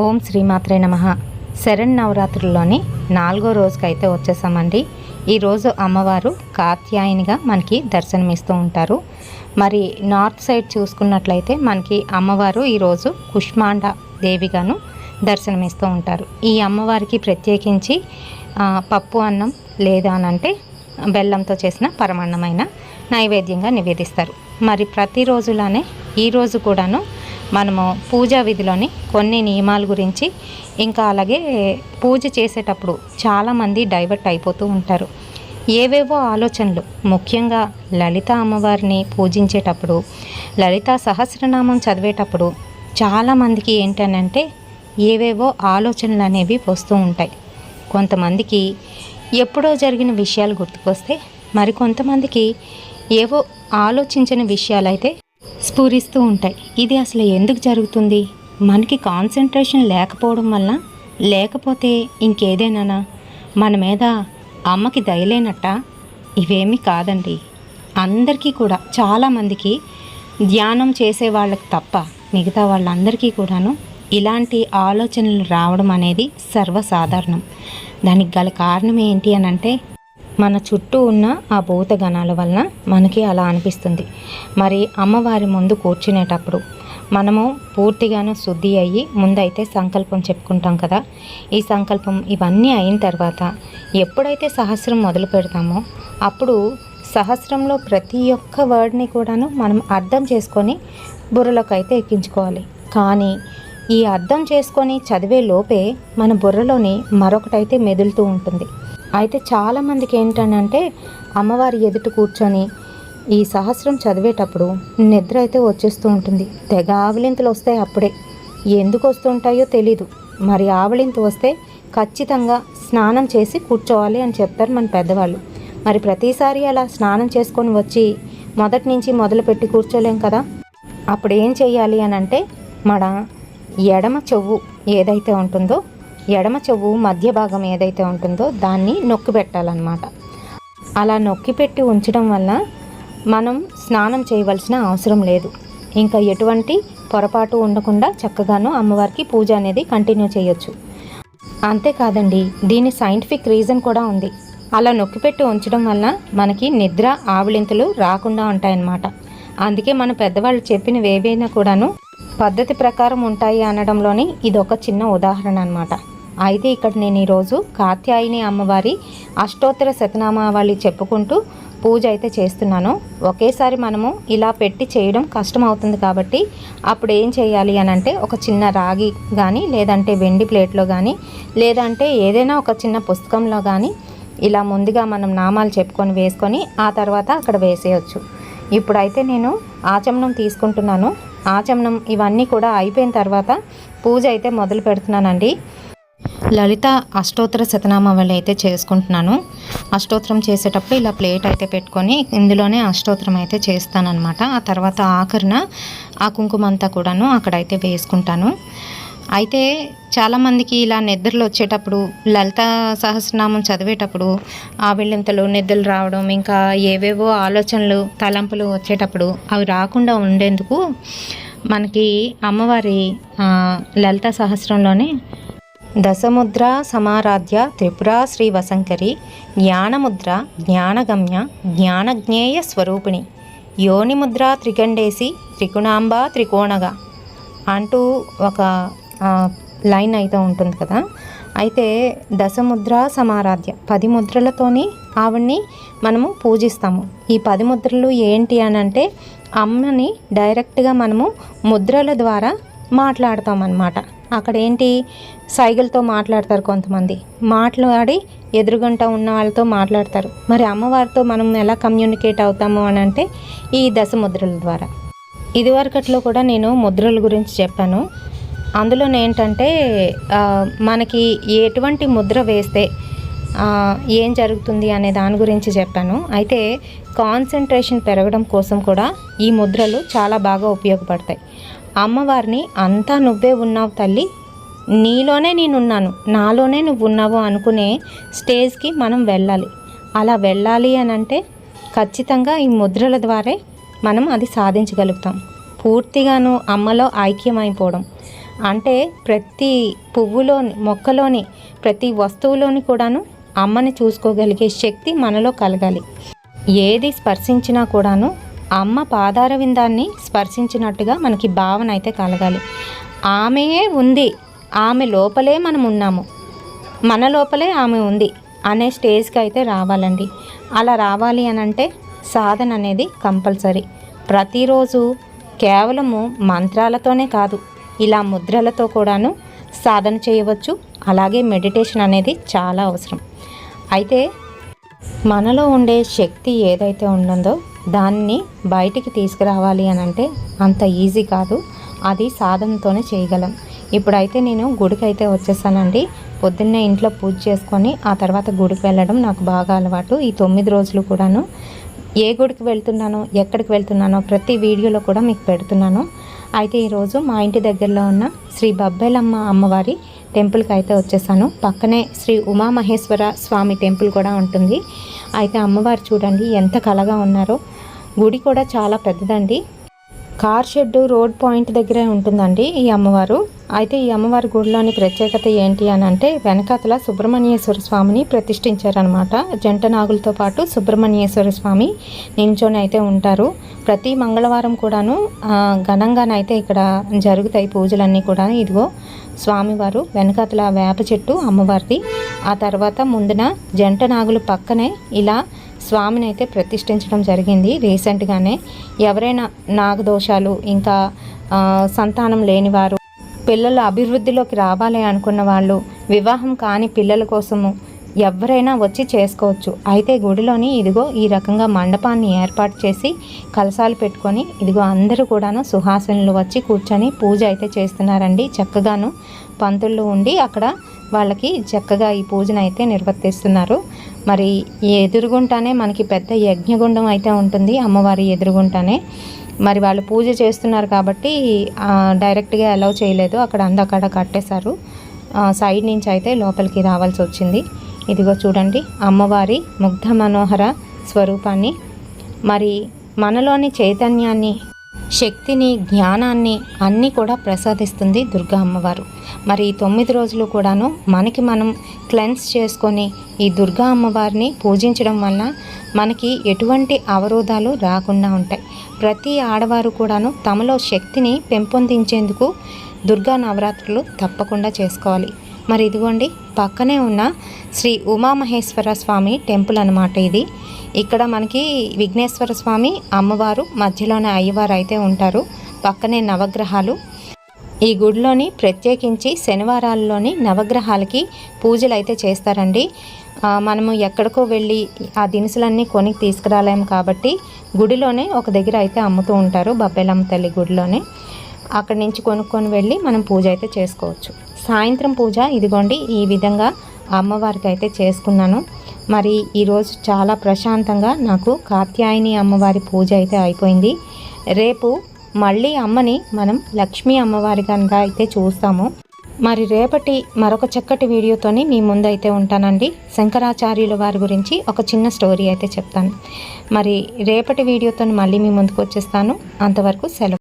ఓం శ్రీమాత్రే నమ. శరణ్ నవరాత్రుల్లోని నాలుగో రోజుకైతే వచ్చేసామండి. ఈరోజు అమ్మవారు కాత్యాయనిగా మనకి దర్శనమిస్తూ ఉంటారు. మరి నార్త్ సైడ్ చూసుకున్నట్లయితే మనకి అమ్మవారు ఈరోజు కుష్మాండ దేవిగాను దర్శనమిస్తూ ఉంటారు. ఈ అమ్మవారికి ప్రత్యేకించి పప్పు అన్నం లేదా అనంటే బెల్లంతో చేసిన పరమాన్నమైన నైవేద్యంగా నివేదిస్తారు. మరి ప్రతిరోజులానే ఈరోజు కూడాను మనము పూజా విధిలోని కొన్ని నియమాల గురించి ఇంకా అలాగే పూజ చేసేటప్పుడు చాలామంది డైవర్ట్ అయిపోతూ ఉంటారు. ఏవేవో ఆలోచనలు. ముఖ్యంగా లలిత అమ్మవారిని పూజించేటప్పుడు లలిత సహస్రనామం చదివేటప్పుడు చాలామందికి ఏంటనంటే ఏవేవో ఆలోచనలు అనేవి వస్తూ ఉంటాయి. కొంతమందికి ఎప్పుడో జరిగిన విషయాలు గుర్తుకొస్తే మరి కొంతమందికి ఏవో ఆలోచించిన విషయాలైతే స్ఫురిస్తూ ఉంటాయి. ఇది అసలు ఎందుకు జరుగుతుంది? మనకి కాన్సన్ట్రేషన్ లేకపోవడం వల్ల? లేకపోతే ఇంకేదేనా మన మీద అమ్మకి దయలేనట్ట ఇవేమీ కాదండి. అందరికీ కూడా చాలామందికి ధ్యానం చేసే వాళ్ళకి తప్ప మిగతా వాళ్ళందరికీ కూడాను ఇలాంటి ఆలోచనలు రావడం అనేది సర్వసాధారణం. దానికి గల కారణం ఏంటి అని అంటే మన చుట్టూ ఉన్న ఆ భూతగణాల వలన మనకి అలా అనిపిస్తుంది. మరి అమ్మవారి ముందు కూర్చునేటప్పుడు మనము పూర్తిగాను శుద్ధి అయ్యి ముందైతే సంకల్పం చెప్పుకుంటాం కదా. ఈ సంకల్పం ఇవన్నీ అయిన తర్వాత ఎప్పుడైతే సహస్రం మొదలు పెడతామో అప్పుడు సహస్రంలో ప్రతి ఒక్క వర్డ్ని కూడాను మనం అర్థం చేసుకొని బుర్రలోకి అయితే ఎక్కించుకోవాలి. కానీ ఈ అర్థం చేసుకొని చదివే లోపే మన బుర్రలోని మరొకటైతే మెదులుతూ ఉంటుంది. అయితే చాలామందికి ఏంటనంటే అమ్మవారి ఎదుట కూర్చొని ఈ సహస్రం చదివేటప్పుడు నిద్ర అయితే వచ్చేస్తూ ఉంటుంది. తెగ ఆవలింతలు వస్తాయి అప్పుడే. ఎందుకు వస్తుంటాయో తెలీదు. మరి ఆవలింత వస్తే ఖచ్చితంగా స్నానం చేసి కూర్చోవాలి అని చెప్తారు మన పెద్దవాళ్ళు. మరి ప్రతిసారి అలా స్నానం చేసుకొని వచ్చి మొదటి నుంచి మొదలుపెట్టి కూర్చోలేం కదా? అప్పుడు ఏం చేయాలి అని అంటే మన ఎడమ చెవు ఏదైతే ఉంటుందో ఎడమ చెవు మధ్య భాగం ఏదైతే ఉంటుందో దాన్ని నొక్కి పెట్టాలన్నమాట. అలా నొక్కి పెట్టి ఉంచడం వల్ల మనం స్నానం చేయవలసిన అవసరం లేదు. ఇంకా ఎటువంటి పొరపాటు ఉండకుండా చక్కగాను అమ్మవారికి పూజ అనేది కంటిన్యూ చేయొచ్చు. అంతేకాదండి దీని సైంటిఫిక్ రీజన్ కూడా ఉంది. అలా నొక్కిపెట్టి ఉంచడం వల్ల మనకి నిద్ర ఆవలింతలు రాకుండా ఉంటాయన్నమాట. అందుకే మన పెద్దవాళ్ళు చెప్పినవి ఏవైనా కూడాను పద్ధతి ప్రకారం ఉంటాయి అనడంలోని ఇది ఒక చిన్న ఉదాహరణ అనమాట అయితే ఇక్కడ నేను ఈరోజు కాత్యాయిని అమ్మవారి అష్టోత్తర శతనామావళి చెప్పుకుంటూ పూజ అయితే చేస్తున్నాను. ఒకేసారి మనము ఇలా పెట్టి చేయడం కష్టం అవుతుంది కాబట్టి అప్పుడు ఏం చేయాలి అని అంటే ఒక చిన్న రాగి కానీ లేదంటే వెండి ప్లేట్లో కానీ లేదంటే ఏదైనా ఒక చిన్న పుస్తకంలో కానీ ఇలా ముందుగా మనం నామాలు చెప్పుకొని వేసుకొని ఆ తర్వాత అక్కడ వేసేయచ్చు. ఇప్పుడైతే నేను ఆచమనం తీసుకుంటున్నాను. ఆచమనం ఇవన్నీ కూడా అయిపోయిన తర్వాత పూజ అయితే మొదలు పెడుతున్నానండి. లలిత అష్టోత్తర శతనామావళి అయితే చేసుకుంటున్నాను. అష్టోత్తరం చేసేటప్పుడు ఇలా ప్లేట్ అయితే పెట్టుకొని ఇందులోనే అష్టోత్తరం అయితే చేస్తానన్నమాట. ఆ తర్వాత ఆఖరిన ఆ కుంకుమ అంతా కూడాను అక్కడైతే వేసుకుంటాను. అయితే చాలామందికి ఇలా నిద్రలు వచ్చేటప్పుడు లలిత సహస్రనామం చదివేటప్పుడు ఆ వెళ్ళింతలు నిద్రలు రావడం ఇంకా ఏవేవో ఆలోచనలు తలంపులు వచ్చేటప్పుడు అవి రాకుండా ఉండేందుకు మనకి అమ్మవారి లలిత సహస్రంలోనే దశముద్ర సమారాధ్య త్రిపుర శ్రీ వసంకరి జ్ఞానముద్ర జ్ఞానగమ్య జ్ఞానజ్ఞేయ స్వరూపిణి యోనిముద్ర త్రిగండేసి త్రిగుణాంబ త్రికోణగా అంటూ ఒక లైన్ అయితే ఉంటుంది కదా. అయితే దశముద్ర సమారాధ్య పది ముద్రలతోని ఆవిడ్ని మనము పూజిస్తాము. ఈ పది ముద్రలు ఏంటి అని అంటే అమ్మని డైరెక్ట్గా మనము ముద్రల ద్వారా మాట్లాడతాం అన్నమాట అక్కడ ఏంటి సైగలతో మాట్లాడతారు కొంతమంది. మాట్లాడి ఎదురుగుంట ఉన్న వాళ్ళతో మాట్లాడతారు. మరి అమ్మవారితో మనం ఎలా కమ్యూనికేట్ అవుతాము అని అంటే ఈ దశ ముద్రల ద్వారా. ఇదివరకట్లో కూడా నేను ముద్రల గురించి చెప్పాను. అందులో ఏంటంటే మనకి ఎటువంటి ముద్ర వేస్తే ఏం జరుగుతుంది అనే దాని గురించి చెప్పాను. అయితే కాన్సన్ట్రేషన్ పెరగడం కోసం కూడా ఈ ముద్రలు చాలా బాగా ఉపయోగపడతాయి. అమ్మవారిని అంతా నువ్వే ఉన్నావు తల్లి. నీలోనే నేనున్నాను. నాలోనే నువ్వు ఉన్నావు అనుకునే స్టేజ్కి మనం వెళ్ళాలి. అలా వెళ్ళాలి అని అంటే ఖచ్చితంగా ఈ ముద్రల ద్వారే మనం అది సాధించగలుగుతాం. పూర్తిగాను అమ్మలో ఐక్యమైపోవడం. అంటే ప్రతి పువ్వులోని మొక్కలోని ప్రతి వస్తువులోని కూడాను అమ్మని చూసుకోగలిగే శక్తి మనలో కలగాలి. ఏది స్పర్శించినా కూడాను అమ్మ పాదార విందాన్ని స్పర్శించినట్టుగా మనకి భావన అయితే కలగాలి. ఆమెయే ఉంది. ఆమె లోపలే మనం ఉన్నాము. మన లోపలే ఆమె ఉంది అనే స్టేజ్కి అయితే రావాలండి. అలా రావాలి అని అంటే సాధన అనేది కంపల్సరీ. ప్రతిరోజు కేవలము మంత్రాలతోనే కాదు ఇలా ముద్రలతో కూడాను సాధన చేయవచ్చు. అలాగే మెడిటేషన్ అనేది చాలా అవసరం. అయితే మనలో ఉండే శక్తి ఏదైతే ఉంటుందో దాన్ని బయటికి తీసుకురావాలి అని అంటే అంత ఈజీ కాదు. అది సాధనతోనే చేయగలం. ఇప్పుడైతే నేను గుడికి అయితే వచ్చేసానండి. పొద్దున్నే ఇంట్లో పూజ చేసుకొని ఆ తర్వాత గుడికి వెళ్ళడం నాకు బాగా అలవాటు. ఈ తొమ్మిది రోజులు కూడాను ఏ గుడికి వెళ్తున్నానో ఎక్కడికి వెళ్తున్నానో ప్రతి వీడియోలో కూడా మీకు పెడుతున్నాను. అయితే ఈరోజు మా ఇంటి దగ్గరలో ఉన్న శ్రీ బబ్బేలమ్మ అమ్మవారి టెంపుల్కి అయితే వచ్చేసాను. పక్కనే శ్రీ ఉమామహేశ్వర స్వామి టెంపుల్ కూడా ఉంటుంది. అయితే అమ్మవారు చూడండి ఎంత కలగా ఉన్నారో. గుడి కూడా చాలా పెద్దదండి. కార్ షెడ్ రోడ్ పాయింట్ దగ్గరే ఉంటుందండి ఈ అమ్మవారు. అయితే ఈ అమ్మవారి గుడిలోని ప్రత్యేకత ఏంటి అని అంటే వెనకాతల సుబ్రహ్మణ్యేశ్వర స్వామిని ప్రతిష్ఠించారనమాట జంట నాగులతో పాటు సుబ్రహ్మణ్యేశ్వర స్వామి నించొని అయితే ఉంటారు. ప్రతి మంగళవారం కూడాను ఘనంగానైతే ఇక్కడ జరుగుతాయి పూజలన్నీ కూడా. ఇదిగో స్వామివారు వెనకాతల వేప చెట్టు అమ్మవారిది. ఆ తర్వాత ముందున జంట నాగులు పక్కనే ఇలా స్వామిని అయితే ప్రతిష్ఠించడం జరిగింది. రీసెంట్గానే ఎవరైనా నాగదోషాలు ఇంకా సంతానం లేనివారు పిల్లల అభివృద్ధిలోకి రావాలి అనుకున్న వాళ్ళు వివాహం కాని పిల్లల కోసము ఎవరైనా వచ్చి చేసుకోవచ్చు. అయితే గుడిలోని ఇదిగో ఈ రకంగా మండపాన్ని ఏర్పాటు చేసి కలసాలు పెట్టుకొని ఇదిగో అందరూ కూడాను సుహాసనులు వచ్చి కూర్చొని పూజ అయితే చేస్తున్నారండి. చక్కగాను పంతుళ్ళు ఉండి అక్కడ వాళ్ళకి చక్కగా ఈ పూజను అయితే నిర్వర్తిస్తున్నారు. మరి ఎదురుగుంటానే మనకి పెద్ద యజ్ఞగుండం అయితే ఉంటుంది అమ్మవారి ఎదురుగుంటానే. మరి వాళ్ళు పూజ చేస్తున్నారు కాబట్టి డైరెక్ట్గా అలౌ చేయలేదు. అక్కడ అందక్కడ కట్టేశారు. సైడ్ నుంచి అయితే లోపలికి రావాల్సి వచ్చింది. ఇదిగో చూడండి అమ్మవారి ముగ్ధ మనోహర స్వరూపాన్ని. మరి మనలోని చైతన్యాన్ని శక్తిని జ్ఞానాన్ని అన్నీ కూడా ప్రసాదిస్తుంది దుర్గా అమ్మవారు మరి ఈ తొమ్మిది రోజులు కూడాను మనకి మనం క్లెన్స్ చేసుకొని ఈ దుర్గా అమ్మవారిని పూజించడం వల్ల మనకి ఎటువంటి అవరోధాలు రాకుండా ఉంటాయి. ప్రతి ఆడవారు కూడాను తమలో శక్తిని పెంపొందించేందుకు దుర్గా నవరాత్రులు తప్పకుండా చేసుకోవాలి. మరి ఇదిగోండి పక్కనే ఉన్న శ్రీ ఉమామహేశ్వర స్వామి టెంపుల్ అనమాట ఇది. ఇక్కడ మనకి విఘ్నేశ్వర స్వామి అమ్మవారు మధ్యలోనే అయ్యవారు అయితే ఉంటారు. పక్కనే నవగ్రహాలు. ఈ గుడిలోని ప్రత్యేకించి శనివారాల్లోని నవగ్రహాలకి పూజలు అయితే చేస్తారండి మనము ఎక్కడికో వెళ్ళి ఆ దినుసులన్నీ కొని తీసుకురాలేము కాబట్టి గుడిలోనే ఒక దగ్గర అయితే అమ్ముతూ ఉంటారు బబ్బెలమ్మ తల్లి గుడిలోనే. అక్కడి నుంచి కొనుక్కొని వెళ్ళి మనం పూజ అయితే చేసుకోవచ్చు. సాయంత్రం పూజ. ఇదిగోండి ఈ విధంగా అమ్మవారికి అయితే చేసుకున్నాను. మరి ఈరోజు చాలా ప్రశాంతంగా నాకు కాత్యాయని అమ్మవారి పూజ అయితే అయిపోయింది. రేపు మళ్ళీ అమ్మని మనం లక్ష్మీ అమ్మవారి కనుక అయితే చూస్తాము. మరి రేపటి మరొక చక్కటి వీడియోతోని మీ ముందైతే ఉంటానండి. శంకరాచార్యుల వారి గురించి ఒక చిన్న స్టోరీ అయితే చెప్తాను. మరి రేపటి వీడియోతో మళ్ళీ మీ ముందుకు వచ్చేస్తాను. అంతవరకు సెలవు.